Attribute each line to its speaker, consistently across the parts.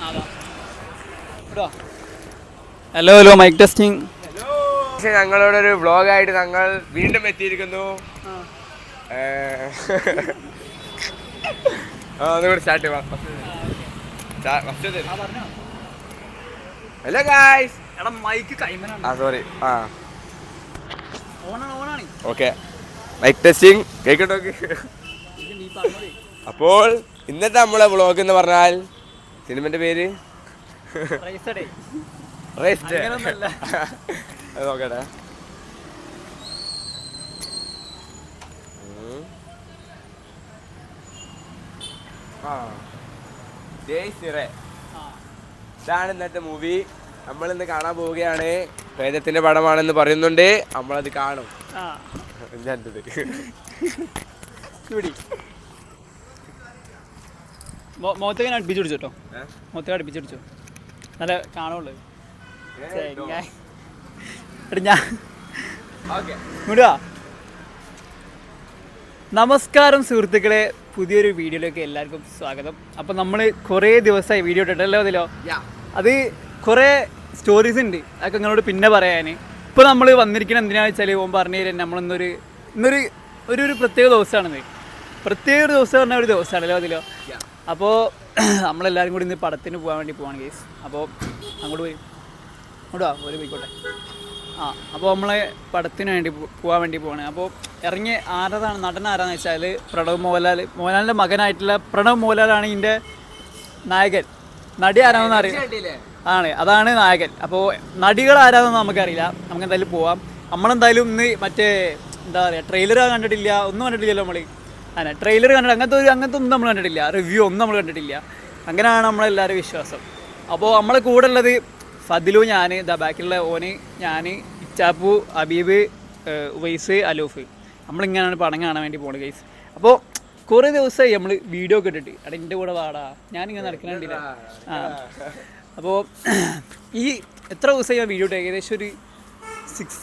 Speaker 1: Hello hello mic testing
Speaker 2: പക്ഷേ ഞങ്ങളോട് ഒരു വ്ളോഗായിട്ട് ഞങ്ങൾ വീണ്ടും എത്തിയിരിക്കുന്നു. ഒന്നുകൂടി സ്റ്റാർട്ട് ഹലോ ഗായ്സ് ആ സോറി ആ ഓക്കെ. മൈക്ക് ടെസ്റ്റിംഗ് കേൾക്കട്ടോ അപ്പോൾ ഇന്നത്തെ നമ്മളെ വ്ളോഗ് എന്ന് പറഞ്ഞാൽ സിനിമന്റെ പേര്? നോക്കട്ടെ. ഇതാണ് ഇന്നത്തെ മൂവി നമ്മൾ ഇന്ന് കാണാൻ പോവുകയാണ് പ്രേതത്തിന്റെ പടമാണെന്ന് പറയുന്നുണ്ട്. നമ്മളത് കാണും.
Speaker 1: ആ.
Speaker 2: അടുപ്പിച്ചു
Speaker 1: ഇവിടെ മുഖത്തേക്ക് അടുപ്പിച്ച് പിടിച്ചോ മുഖത്തേക്ക് അടുപ്പിച്ചടിച്ചു. നല്ല കാണുള്ളൂ ഞാൻ. നമസ്കാരം സുഹൃത്തുക്കളെ. പുതിയൊരു വീഡിയോയിലേക്ക് എല്ലാവർക്കും സ്വാഗതം. അപ്പം നമ്മൾ കുറേ ദിവസമായി വീഡിയോ ഇട്ടിട്ടല്ലോ അതിലോ അത് കുറേ സ്റ്റോറീസ് ഉണ്ട്. അതൊക്കെ നിങ്ങളോട് പിന്നെ പറയാൻ ഇപ്പോൾ നമ്മൾ വന്നിരിക്കുന്നത് എന്തിനാണെന്ന് വെച്ചാൽ ഓൻ പറഞ്ഞു തരാൻ നമ്മളിന്നൊരു ഇന്നൊരു ഒരു ഒരു പ്രത്യേക ദിവസമാണിത് പ്രത്യേക ഒരു ദിവസം പറഞ്ഞ ഒരു ദിവസമാണല്ലോ അതിലോ? അപ്പോൾ നമ്മളെല്ലാവരും കൂടി ഇന്ന് പടത്തിന് പോകാൻ വേണ്ടി പോവാണ് കേസ് അപ്പോൾ അങ്ങോട്ട് പോയി. അങ്ങോട്ട് വാ ഒരു പോയിക്കോട്ടെ. ആ അപ്പോൾ നമ്മളെ പടത്തിന് വേണ്ടി പോകാൻ വേണ്ടി പോവാണ്. അപ്പോൾ ഇറങ്ങി ആരതാണ്? നടൻ ആരാന്ന് വെച്ചാൽ പ്രണവ് മോഹൻലാൽ മോഹൻലാലിന്റെ മകനായിട്ടുള്ള പ്രണവ് മോഹൻലാലാണ് ഇതിന്റെ നായകൻ. നടി ആരാണെന്ന് അറിയാം ആണ് അതാണ് നായകൻ. അപ്പോൾ നടികൾ ആരാണെന്ന് നമുക്കറിയില്ല. നമുക്ക് എന്തായാലും പോവാം. നമ്മളെന്തായാലും ഇന്ന് മറ്റേ എന്താ പറയുക ട്രെയിലർ കണ്ടിട്ടില്ല. ഒന്നും കണ്ടിട്ടില്ലല്ലോ നമ്മൾ അതെ ട്രെയിലർ കണ്ടിട്ട് അങ്ങനത്തെ ഒരു അങ്ങനത്തെ ഒന്നും നമ്മൾ കണ്ടിട്ടില്ല. റിവ്യൂ ഒന്നും നമ്മൾ കണ്ടിട്ടില്ല. അങ്ങനെയാണ് നമ്മളെല്ലാവരും വിശ്വാസം. അപ്പോൾ നമ്മളെ കൂടെ ഉള്ളത് ഫതിലു ഞാൻ ഇതാ ബാക്കിലുള്ള ഓന് ഞാൻ ഇച്ചാപ്പു അബീബ് വൈസ് ഉവൈസ് അലൂഫ്. നമ്മളിങ്ങനെയാണ് പണം കാണാൻ വേണ്ടി പോകുന്നത് ഗൈസ് അപ്പോൾ കുറേ ദിവസമായി നമ്മൾ വീഡിയോ ഒക്കെ ഇട്ടിട്ട്. എടാ എന്റെ കൂടെ വാടാ. ഞാനിങ്ങനെ നടക്കണില്ല ആ അപ്പോൾ ഈ എത്ര ദിവസമായി ഞാൻ വീഡിയോ ഇട്ട്? ഏകദേശം ഒരു സിക്സ്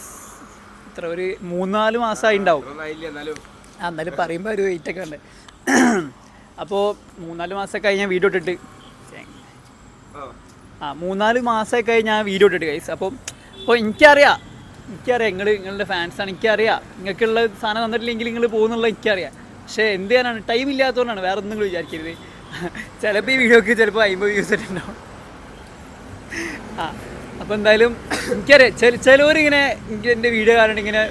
Speaker 1: എത്ര ഒരു മൂന്നാൽ മാസമായി ഉണ്ടാവും.
Speaker 2: എന്നാലും
Speaker 1: പറയുമ്പോൾ ഒരു വെയിറ്റ് ഒക്കെ ഉണ്ട്. അപ്പോൾ മൂന്നാൽ ആയി ഞാൻ വീഡിയോ ഇട്ടിട്ട്. ആ മൂന്നാൽ മാസമൊക്കെ കഴിഞ്ഞ് ഞാൻ വീഡിയോ ഇട്ടിട്ട് കൈസ് അപ്പം അപ്പോൾ എനിക്കറിയാം. എനിക്കറിയാം നിങ്ങൾ നിങ്ങളുടെ ഫാൻസാണ് എനിക്കറിയാം. നിങ്ങൾക്കുള്ള സാധനം തന്നിട്ടില്ലെങ്കിൽ നിങ്ങൾ പോകുന്നുള്ള എനിക്കറിയാം. പക്ഷേ എന്ത് ചെയ്യാനാണ്? ടൈം ഇല്ലാത്തതുകൊണ്ടാണ്. വേറെ ഒന്നും നിങ്ങൾ വിചാരിക്കരുത്. ചിലപ്പോൾ ഈ വീഡിയോക്ക് ചിലപ്പോൾ അമ്പത് വ്യൂസ് ഇട്ടുണ്ടാവും. ആ അപ്പോൾ എന്തായാലും എനിക്കറിയാം. ചില ചിലവരിങ്ങനെ എന്റെ വീഡിയോ കാരണം ഇങ്ങനെ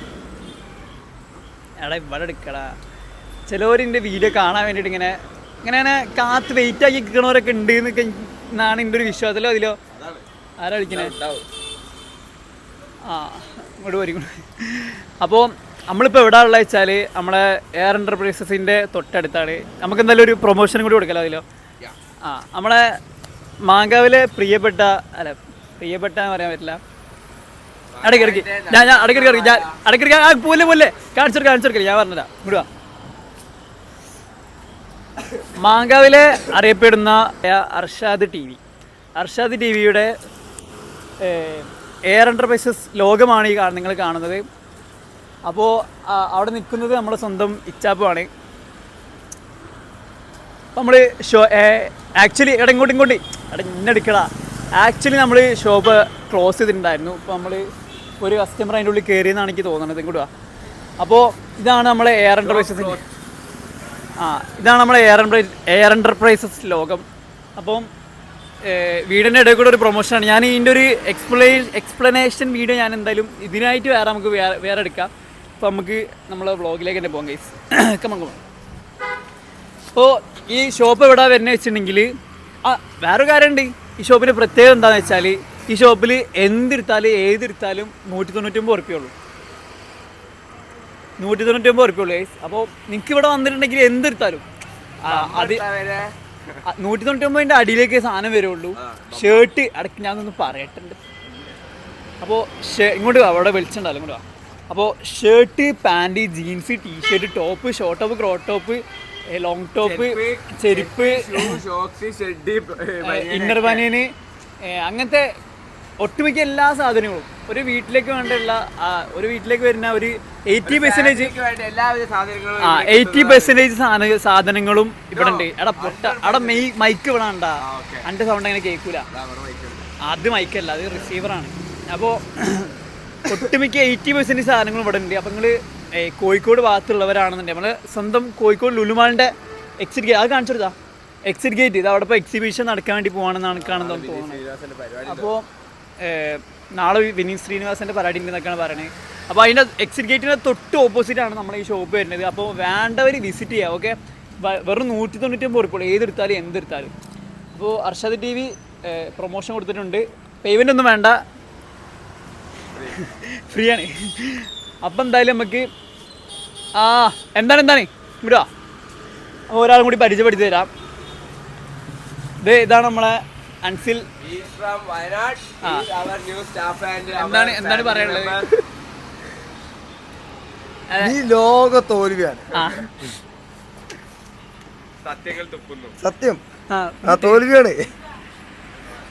Speaker 1: എടാ ഇവിടെ എടുക്കടാ. ചിലവരിന്റെ വീഡിയോ കാണാൻ വേണ്ടിയിട്ട് ഇങ്ങനെ ഇങ്ങനെ ഇങ്ങനെ കാത്ത് വെയിറ്റ് ആക്കി നിൽക്കണവരൊക്കെ ഉണ്ട് എന്നൊക്കെ എന്നാണ് എന്റെ ഒരു വിശ്വാസത്തിലോ അതിലോ? ആരാ വിളിക്കണേ? ആ ഇങ്ങോട്ട് വരും അപ്പോൾ നമ്മളിപ്പോൾ എവിടെ ഉള്ളത് വെച്ചാൽ നമ്മളെ എയർ എന്റർപ്രൈസസിന്റെ തൊട്ടടുത്താണ്. നമുക്ക് എന്തായാലും ഒരു പ്രൊമോഷനും കൂടി കൊടുക്കലോ അതിലോ? ആ നമ്മളെ മാങ്കാവിലെ പ്രിയപ്പെട്ട അല്ല പ്രിയപ്പെട്ട പറയാൻ പറ്റില്ല. അടക്കിടക്ക് ഞാൻ ഞാൻ അടക്കിടക്ക് ഞാൻ അടക്കിടക്ക് ആ പോലെ പോലെ കാണിച്ചെടുക്ക കാണിച്ചെടുക്കില്ല ഞാൻ പറഞ്ഞതാ. വിടുക മാങ്കാവിലെ അറിയപ്പെടുന്ന Arshad T V. Arshad T വിയുടെ എയർ എന്റർപ്രൈസസ് ലോകമാണ് ഈ നിങ്ങൾ കാണുന്നത്. അപ്പോൾ അവിടെ നിൽക്കുന്നത് നമ്മുടെ സ്വന്തം ഇച്ചാപ്പുമാണ് നമ്മൾ ഷോ ആക്ച്വലി എടാ ഇങ്ങോട്ട് ഇങ്ങോട്ട്. എടാ ഇന്നെടുക്കടാ ആക്ച്വലി നമ്മൾ ഷോപ്പ് ക്ലോസ് ചെയ്തിട്ടുണ്ടായിരുന്നു. ഇപ്പോൾ നമ്മൾ ഒരു കസ്റ്റമർ അതിന്റെ ഉള്ളിൽ കയറിയെന്നാണ് എനിക്ക് തോന്നുന്നത്. ഇങ്ങോട്ട് അപ്പോൾ ഇതാണ് നമ്മളെ എയർ എന്റർപ്രൈസസിന്റെ ആ ഇതാണ് നമ്മളെ എയർ എയർ എന്റർപ്രൈസസ് ലോകം. അപ്പം വീടിന്റെ ഇടയിൽ കൂടെ ഒരു പ്രൊമോഷനാണ് ഞാൻ ഇതിന്റെ ഒരു എക്സ്പ്ലെയിൻ എക്സ്പ്ലനേഷൻ വീഡിയോ ഞാൻ എന്തായാലും ഇതിനായിട്ട് വേറെ നമുക്ക് വേറെ വേറെ എടുക്കാം. അപ്പോൾ നമുക്ക് നമ്മളെ വ്ളോഗിലേക്ക് തന്നെ പോകാം ഗൈസ് കമ്മ കമൺ അപ്പോൾ ഈ ഷോപ്പ് എവിടെ വരുന്നത് വെച്ചിട്ടുണ്ടെങ്കിൽ ആ വേറൊരു കാര്യമുണ്ട്. ഈ ഷോപ്പിന്റെ പ്രത്യേകത എന്താണെന്ന് വെച്ചാൽ ഈ ഷോപ്പിൽ എന്തെടുത്താലും ഏതെടുത്താലും നൂറ്റി തൊണ്ണൂറ്റൊമ്പത് ഉറുപ്പിയുള്ളൂ നൂറ്റി തൊണ്ണൂറ്റൊമ്പത് ഉറുപ്പിയുള്ളൂ അപ്പോൾ നിങ്ങൾക്ക് ഇവിടെ വന്നിട്ടുണ്ടെങ്കിൽ എന്തെടുത്താലും ആ, അത് നൂറ്റി തൊണ്ണൂറ്റൊമ്പതിന്റെ അടിയിലേക്ക് സാധനം വരുള്ളൂ. ഷർട്ട് അടക്ക് ഞാനൊന്ന് പറയട്ടുണ്ട്. അപ്പോൾ ഇങ്ങോട്ട് വാ അവിടെ വെളിച്ചുണ്ടാവും ഇങ്ങോട്ട് വാ. അപ്പോൾ shirt pant jeans T-shirt top short top ക്രോട്ട് top long top ചെരുപ്പ് ഇന്നർ ബനിയന് അങ്ങനത്തെ ഒട്ടുമിക്ക എല്ലാ സാധനങ്ങളും. ഒരു വീട്ടിലേക്ക് വേണ്ടിയുള്ള ഒരു വീട്ടിലേക്ക് വരുന്ന ഒരു എയ്റ്റി
Speaker 2: സാധനങ്ങളും
Speaker 1: ആ എയ്റ്റി പെർസെന്റേജ് സാധനങ്ങളും ഇവിടെ ഉണ്ട്. എടാ പൊട്ട അവിടെ മെയ് മൈക്ക് ഇവിടെ ഉണ്ടാ
Speaker 2: ആ,
Speaker 1: സൗണ്ട് അങ്ങനെ കേൾക്കൂല. അത് മൈക്കല്ല അത് റിസീവറാണ് അപ്പോൾ ഒട്ടുമിക്ക എയ്റ്റി പെർസെന്റേജ് സാധനങ്ങളും ഇവിടെ ഉണ്ട്. അപ്പം നിങ്ങൾ കോഴിക്കോട് ഭാഗത്തുള്ളവരാണെന്നുണ്ടെങ്കിൽ നമ്മൾ സ്വന്തം കോഴിക്കോട് ലുലുമാളിന്റെ എക്സിറ്റ് ഗേറ്റ് അത് കാണിച്ചു കൊടുത്താ. എക്സിറ്റ് ഗേറ്റ് ഇത് അവിടെ ഇപ്പോൾ എക്സിബിഷൻ നടക്കാൻ വേണ്ടി പോകണമെന്നാണ് കാണുന്നത് തോന്നുന്നത് അപ്പോൾ നാളെ വിനീത് ശ്രീനിവാസന്റെ പരിപാടി ഉണ്ടെന്നൊക്കെയാണ് പറയുന്നത് അപ്പോൾ അതിന്റെ എക്സിറ്റ് ഗേറ്റിന്റെ തൊട്ട് ഓപ്പോസിറ്റ് ആണ് നമ്മൾ ഈ ഷോപ്പ് വരുന്നത് അപ്പോൾ വേണ്ടവർ വിസിറ്റ് ചെയ്യുക ഓക്കെ വെറും നൂറ്റി തൊണ്ണൂറ്റി ഒമ്പത് ഉറുപ്പുള്ളൂ ഏതെടുത്താലും എന്തെടുത്താലും. അപ്പോൾ അർഷദ് ടി വി പ്രൊമോഷൻ കൊടുത്തിട്ടുണ്ട്. പേയ്മെന്റ് ഒന്നും വേണ്ട. ഫ്രീ ആണ് അപ്പം എന്തായാലും നമുക്ക് ആ എന്താണ് എന്താണ്? വിടുക ഒരാളും കൂടി പരിചയപ്പെടുത്തി തരാം. ഇത് ഇതാണ് നമ്മളെ അൻസിൽ.
Speaker 2: വയനാട്
Speaker 1: എന്താണ് എന്താണ് പറയാനുള്ളത്.
Speaker 3: ഈ ലോക തോൽവിയാണ്.
Speaker 1: ആ.
Speaker 2: സത്യങ്ങൾ തുപ്പുന്നു.
Speaker 3: സത്യം.
Speaker 1: ആ
Speaker 3: തോൽവിയാണ്.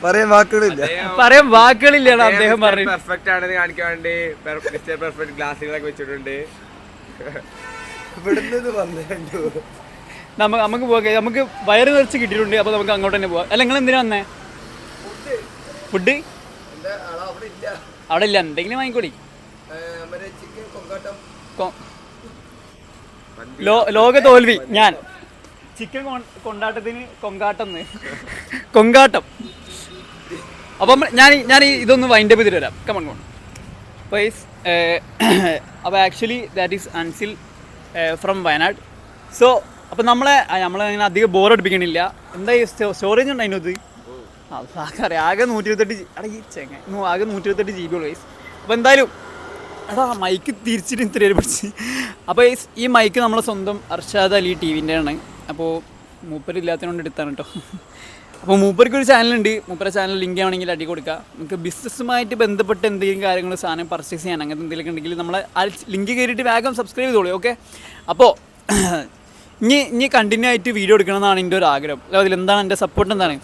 Speaker 3: പറയാൻ വാക്കുകളില്ല.
Speaker 1: പറയാൻ വാക്കുകളില്ലാണ് അദ്ദേഹം പറഞ്ഞു
Speaker 2: പെർഫെക്റ്റ് ആണെന്ന് കാണിക്കാൻ വേണ്ടി മിസ്റ്റർ പെർഫെക്റ്റ് ഗ്ലാസ്സുകളൊക്കെ വെച്ചിട്ടുണ്ട്.
Speaker 3: ഇവിടുന്ന് വന്നിട്ടുണ്ട്
Speaker 1: നമുക്ക് നമുക്ക് പോകാം. നമുക്ക് വയറ് നിറച്ച് കിട്ടിയിട്ടുണ്ട്. അപ്പോൾ നമുക്ക് അങ്ങോട്ട് തന്നെ പോവാം അല്ല നിങ്ങൾ എന്തിനാ വന്നേ? ഫുഡ് അവിടെ ഇല്ല. എന്തെങ്കിലും വാങ്ങിക്കൂടി. ലോക തോൽവി. ഞാൻ. ചിക്കൻ കൊണ്ടാട്ടത്തിന് കൊങ്കാട്ടം കൊങ്കാട്ടം. അപ്പം ഞാൻ ഞാൻ ഇതൊന്ന് വൈൻഡപ്പ് ചെയ്തിട്ട് വരാം. കമൺ കോൺ പൈസ് അപ്പോൾ actually that is Ansil from Wayanad. So അപ്പോൾ നമ്മളെ നമ്മളങ്ങനെ അധികം ബോർ അടിപ്പിക്കണില്ല. എന്താ സ്റ്റോറേജ് ഉണ്ട് അതിനകത്ത്? അറിയാം ആകെ നൂറ്റി ഇരുപത്തെട്ട് അടാ ഈ ചെങ്ങ ആകെ നൂറ്റി ഇരുപത്തെട്ട് ജി ബി ഉള്ളൂ ഗൈസ് അപ്പോൾ എന്തായാലും എടാ മൈക്ക് തിരിച്ചിട്ട് ഇത്രയും പിടിച്ച്. അപ്പോൾ ഈ മൈക്ക് നമ്മളെ സ്വന്തം അർഷാദ് അലി ടി വിന്റെ ആണ് അപ്പോൾ മൂപ്പരില്ലാത്തതുകൊണ്ട് എടുത്താണ് കേട്ടോ അപ്പോൾ മൂപ്പർക്ക് ഒരു ചാനലുണ്ട് മൂപ്പര ചാനൽ ലിങ്ക് ആണെങ്കിൽ അടി കൊടുക്കുക നമുക്ക് ബിസിനസ്സുമായിട്ട് ബന്ധപ്പെട്ട് എന്തെങ്കിലും കാര്യങ്ങൾ സാധനം പർച്ചേസ് ചെയ്യാൻ അങ്ങനത്തെ എന്തെങ്കിലും ഉണ്ടെങ്കിൽ നമ്മൾ ആ ലിങ്ക് കയറിയിട്ട് വേഗം സബ്സ്ക്രൈബ് ചെയ്തോളൂ ഓക്കെ അപ്പോൾ ഇനി ഇനി കണ്ടിന്യൂ ആയിട്ട് വീഡിയോ എടുക്കണമെന്നാണ് എന്റെ ഒരു ആഗ്രഹം. അല്ല അതിൽ എന്താണ് എന്റെ സപ്പോർട്ട് എന്താണ്?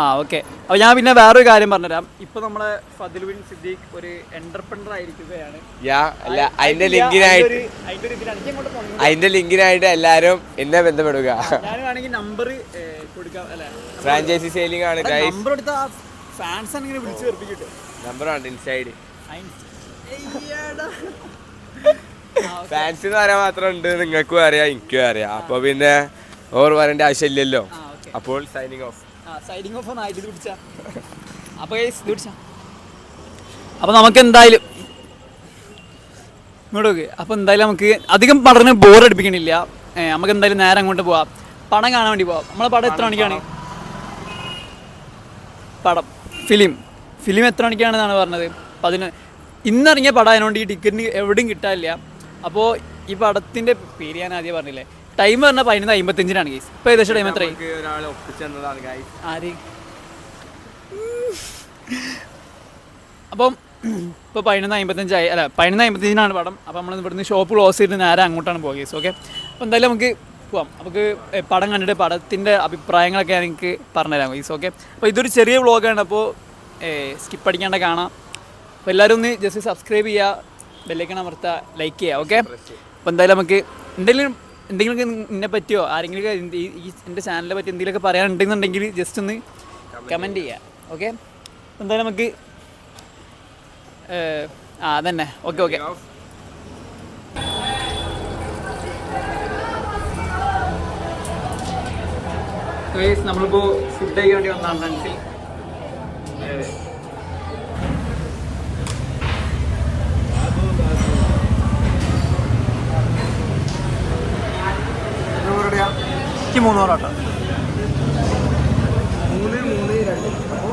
Speaker 1: ആ ഓക്കെ അപ്പോൾ ഞാൻ പിന്നെ വേറൊരു കാര്യം പറഞ്ഞുതരാം. ഇപ്പോൾ നമ്മളെ ഫതിൽ ബിൻ സിദ്ദീഖ് ഒരു എന്റർപ്രണർ ആയിരിക്കുകയാണ്.
Speaker 2: യാ അല്ല അതിന്റെ ലിങ്കിനായിട്ട്
Speaker 1: അതിന്റെ
Speaker 2: ലിങ്കിനായിട്ട് എല്ലാരും എന്നെ ബന്ധപ്പെടുക.
Speaker 1: ഞാൻ വേണമെങ്കിൽ നമ്പർ കൊടുക്കാം അല്ലേ?
Speaker 2: ഫ്രാഞ്ചൈസി സെയിലിംഗ് ആണ്
Speaker 1: നമ്പർ എടുത്ത ഫാൻസ് ഇങ്ങനെ വിളിച്ചു
Speaker 2: നമ്പർ ആണ് ഇൻസൈഡ്
Speaker 1: അയ്യടാ.
Speaker 2: ഫാൻസ് എന്ന് പറയാൻ മാത്രം ഉണ്ട് നിങ്ങൾക്കും അറിയാം എനിക്കും അറിയാം. അപ്പൊ പിന്നെ ഓർ പറയേണ്ട ആവശ്യമില്ലല്ലോ. അപ്പോൾ സൈനിങ് ഓഫ്
Speaker 1: സൈനിങ് ഓഫ് ആയിട്ട് പിടിച്ചാ. പിടിച്ചാ. അപ്പോൾ നമുക്ക് എന്തായാലും ഇങ്ങോട്ട് അപ്പോൾ എന്തായാലും നമുക്ക് അധികം പഠനം ബോർ അടിപ്പിക്കണില്ല. നമുക്ക് എന്തായാലും നേരെ അങ്ങോട്ട് പോവാം. പടം കാണാൻ വേണ്ടി പോവാം. നമ്മളെ പടം എത്ര മണിക്കാണ്? പടം. ഫിലിം. ഫിലിം എത്ര മണിക്കാണെന്നാണ് പറഞ്ഞത്? പതിന് ഇന്നിറങ്ങിയ പടം അതിനോണ്ട് ഈ ടിക്കറ്റിന് എവിടെയും കിട്ടാനില്ല. അപ്പോൾ ഈ പടത്തിന്റെ പേര് ഞാൻ ആദ്യം പറഞ്ഞില്ലേ? ടൈം പറഞ്ഞാൽ പതിനൊന്ന് അമ്പത്തഞ്ചിനാണ് ഗൈസ് ഇപ്പോൾ ഏകദേശം ടൈം എത്രയായി? ആര്? അപ്പം ഇപ്പോൾ പതിനൊന്ന് അമ്പത്തഞ്ചായി അല്ല പതിനൊന്ന് അമ്പത്തഞ്ചിനാണ് പടം. അപ്പോൾ നമ്മൾ ഇവിടുന്ന് ഷോപ്പ് ക്ലോസ് ചെയ്തിട്ട് നേരെ അങ്ങോട്ടാണ് പോകുക ഗൈസ് ഓക്കെ അപ്പോൾ എന്തായാലും നമുക്ക് പോവാം. നമുക്ക് പടം കണ്ടിട്ട് പടത്തിന്റെ അഭിപ്രായങ്ങളൊക്കെ ഞാൻ എനിക്ക് പറഞ്ഞുതരാം ഗൈസ് ഓക്കെ അപ്പോൾ ഇതൊരു ചെറിയ വ്ളോഗാണ് അപ്പോൾ സ്കിപ്പ് അടിക്കാണ്ട് കാണാം. അപ്പോൾ എല്ലാവരും ഒന്ന് ജസ്റ്റ് സബ്സ്ക്രൈബ് ചെയ്യുക. ബെല്ലൈക്കൺ അമർത്ത ലൈക്ക് ചെയ്യുക ഓക്കെ അപ്പോൾ എന്തായാലും നമുക്ക് എന്തെങ്കിലും എന്തെങ്കിലും എന്നെ പറ്റിയോ? ആരെങ്കിലും ഈ എന്റെ ചാനലിനെ പറ്റി എന്തെങ്കിലുമൊക്കെ പറയാനുണ്ടെന്നുണ്ടെങ്കിൽ ജസ്റ്റ് ഒന്ന് കമന്റ് ചെയ്യുക ഓക്കെ എന്തായാലും നമുക്ക് ആ അതന്നെ. ഓക്കെ ഓക്കെ നമ്മളിപ്പോൾ ഫുഡ് കഴിക്കാൻ വേണ്ടി വന്നാണ് ഫ്രണ്ട്സിൽ എനിക്ക് മൂന്ന് പൊറോട്ട
Speaker 3: മൂന്ന് രണ്ട്. അപ്പോൾ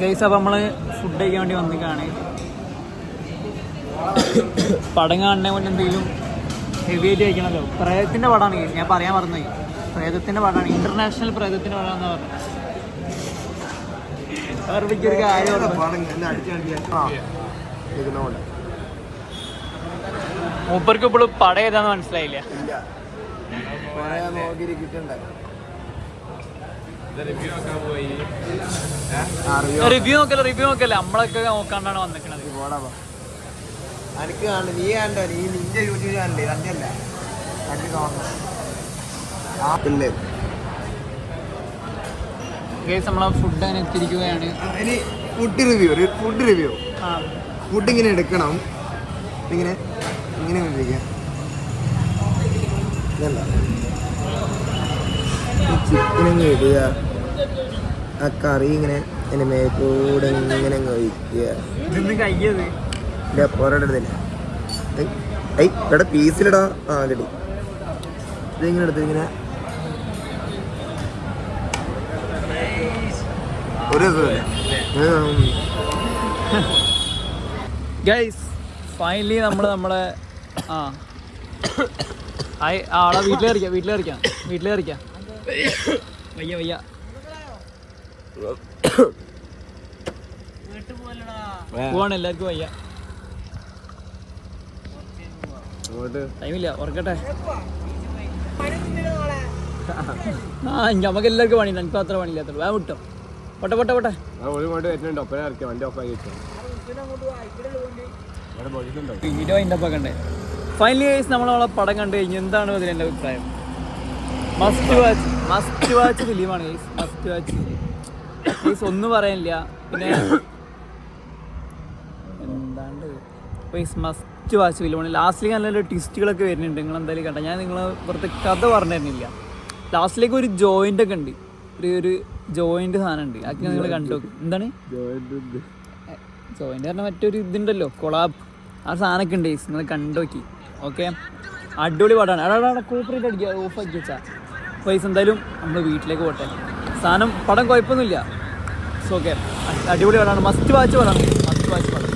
Speaker 1: ഗൈസ് അപ്പം നമ്മൾ ഫുഡ് കഴിക്കാൻ വേണ്ടി വന്നിക്കാണ്. പടങ്ങ കാണുന്നതിന് മുന്നേ എന്തെങ്കിലും ഹെവി ആയിട്ട് കഴിക്കണമല്ലോ. പ്രേതത്തിന്റെ പടമാണ് ഗൈസ് ഞാൻ പറയാൻ മറന്നുപോയി. പ്രേതത്തിന്റെ പടമാണ്. ഇന്റർനാഷണൽ പ്രേതത്തിന്റെ പടമാണെന്ന് പറഞ്ഞു ഒരു കാര്യം
Speaker 3: പോലെ
Speaker 1: മൂപ്പർക്ക് ഇപ്പോഴും പടം ഏതാന്ന് മനസ്സിലായില്ല. റിവ്യൂ നോക്കല്ല റിവ്യൂ നോക്കല്ല? നമ്മളൊക്കെ നോക്കാണ്ടാണ്
Speaker 3: വന്നിക്കണത്. എനിക്ക് നീ കണ്ടോ? നീ നിന്റെ യൂട്യൂബ് കണ്ടേ കണ്ടല്ല. കണ്ടു
Speaker 1: നമ്മളെ ഫുഡ് അങ്ങനെ എത്തിയിരിക്കുകയാണ്.
Speaker 3: ഇനി ഫുഡ് റിവ്യൂ ഫുഡ് റിവ്യൂ
Speaker 1: ആ.
Speaker 3: ഫുഡ് ഇങ്ങനെ എടുക്കണം. ഇങ്ങനെ ഇങ്ങനെ ചിക്കനങ്ങ് ഇടുക. ആ കറി ഇങ്ങനെ എന്റെ മേക്കൂടെ ഇങ്ങനെ കഴിക്കുക ഐ ഇവിടെ പീസിലിടാ. ആ ഇടി. ഇതിങ്ങനെ എടുത്ത് ഇങ്ങനെ. ഒരു രസമില്ല.
Speaker 1: ഗൈസ് ഫൈനലി നമ്മൾ നമ്മളെ ആ. ആളെ വീട്ടിലേറിക്കാം വീട്ടിലേറിക്കാം വീട്ടിലേറിക്കാം വയ്യ വയ്യ. പോവാണ് എല്ലാവർക്കും വയ്യ. ടൈമില്ല ഉറക്കട്ടെ. ആ നമുക്ക് എല്ലാവർക്കും പണിയുണ്ട്. എനിക്ക് അത്ര പണിയില്ലാത്തുള്ളൂ. വേ വിട്ടോ. പൊട്ടെ പൊട്ടെ പൊട്ടെ. വീഡിയോ അതിന്റെ ഒപ്പം കണ്ടേ ഫൈനലി ഗൈസ് നമ്മൾ നമ്മളെ പടം കണ്ടു കഴിഞ്ഞ് എന്താണ് അതിൽ എന്റെ അഭിപ്രായം? മസ്റ്റ് വാച്ച് മസ്റ്റ് വാച്ച് ഫിലിമാണ് ഗൈസ് മസ്റ്റ് വാച്ച് ഗൈസ് ഒന്നും പറയാനില്ല. പിന്നെ എന്താണ്ട് ഗൈസ് മസ്റ്റ് വാച്ച് ഫിലിമാണ് ലാസ്റ്റിലേക്ക് നല്ല ട്വിസ്റ്റുകളൊക്കെ വരുന്നുണ്ട്. നിങ്ങൾ എന്തായാലും കണ്ട. ഞാൻ നിങ്ങളെ പുറത്ത് കഥ പറഞ്ഞു തരുന്നില്ല ലാസ്റ്റിലേക്ക് ഒരു ജോയിന്റ് ഒക്കെ ഉണ്ട്. ഒരു ഒരു ജോയിന്റ് സാധനം ഉണ്ട്. അതൊക്കെ നിങ്ങൾ കണ്ടു. എന്താണ്? ജോയിന്റ് പറഞ്ഞാൽ മറ്റൊരു ഇതുണ്ടല്ലോ കൊളാബ് ആ സാധനമൊക്കെ ഉണ്ട് നിങ്ങൾ കണ്ടോക്കി ഓക്കെ അടിപൊളി പാട്ടാണ്. എടാ എടാ കോപ്പറേറ്റ് അടിക്കുക. ഓഫ് ആക്കി പൈസ എന്തായാലും നമ്മൾ വീട്ടിലേക്ക് പോട്ടെ. സാധനം പടം കുഴപ്പമൊന്നുമില്ല. സോ ഓക്കെ അടിപൊളി പാടാണ് മസ്റ്റ് വാച്ച് പാടാണ്. മസ്റ്റ് വാച്ച് പടം